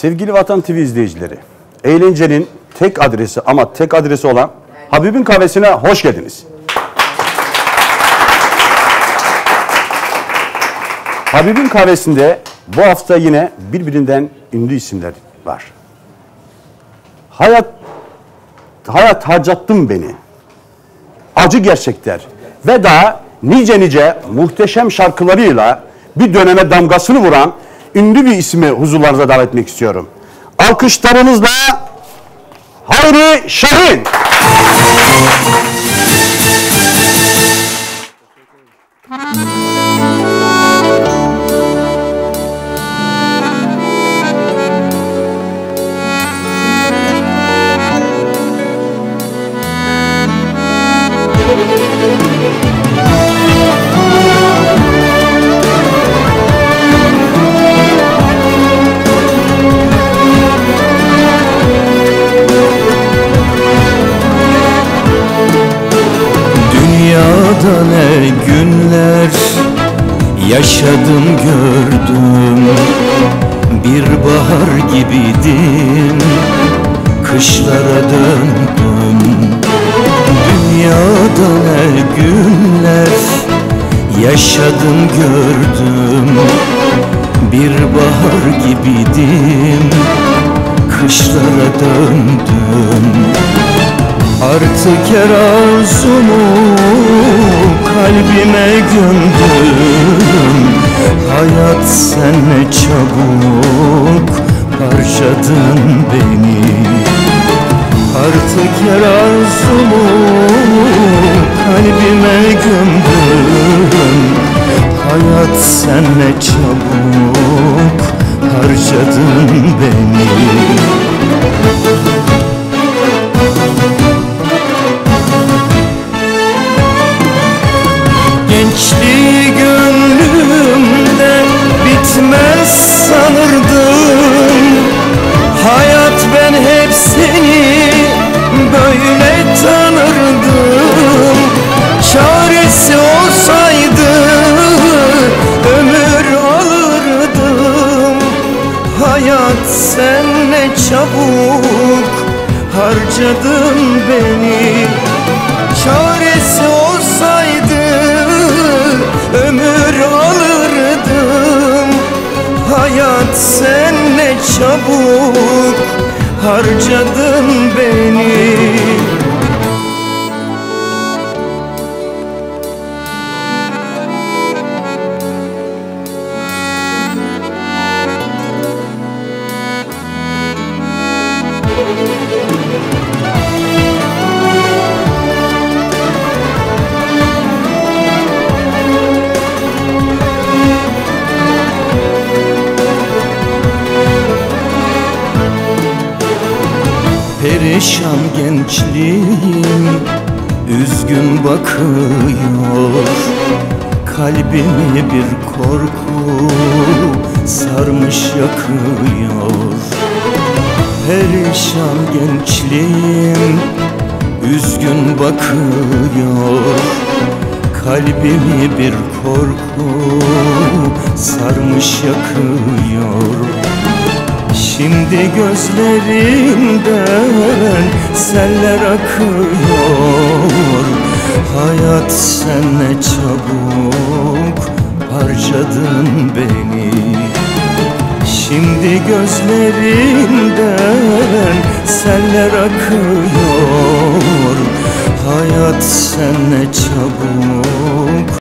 Sevgili Vatan TV izleyicileri, eğlencenin tek adresi ama tek adresi olan Habib'in kahvesine hoş geldiniz. Habib'in kahvesinde bu hafta yine birbirinden ünlü isimler var. Hayat hayat harcattın beni. Acı gerçekler ve daha nice nice muhteşem şarkılarıyla bir döneme damgasını vuran ünlü bir ismi huzurlarınıza davet etmek istiyorum. Alkışlarınızla Hayri Şahin. Günler yaşadım gördüm. Bir bahar gibiydim kışlara döndüm. Dünyada ne günler yaşadım gördüm. Bir bahar gibiydim kışlara döndüm Artık her arzumu kalbime gömdüm. Hayat sen ne çabuk harcadın beni. Artık her arzumu kalbime gömdüm. Hayat sen ne çabuk harcadın beni Gençliği gönlümde bitmez sanırdım. Hayat ben hep seni böyle tanırdım. Çaresi olsaydı ömür alırdım. Hayat sen ne çabuk harcadın beni. Çaresi olsaydı çabuk harcadın beni gençliğim üzgün bakıyor. Kalbimi bir korku sarmış yakıyor. Perişan gençliğim üzgün bakıyor. Kalbimi bir korku sarmış yakıyor Şimdi gözlerimden seller akıyor. Hayat sen ne çabuk harcadın beni. Şimdi gözlerimden seller akıyor. Hayat sen ne çabuk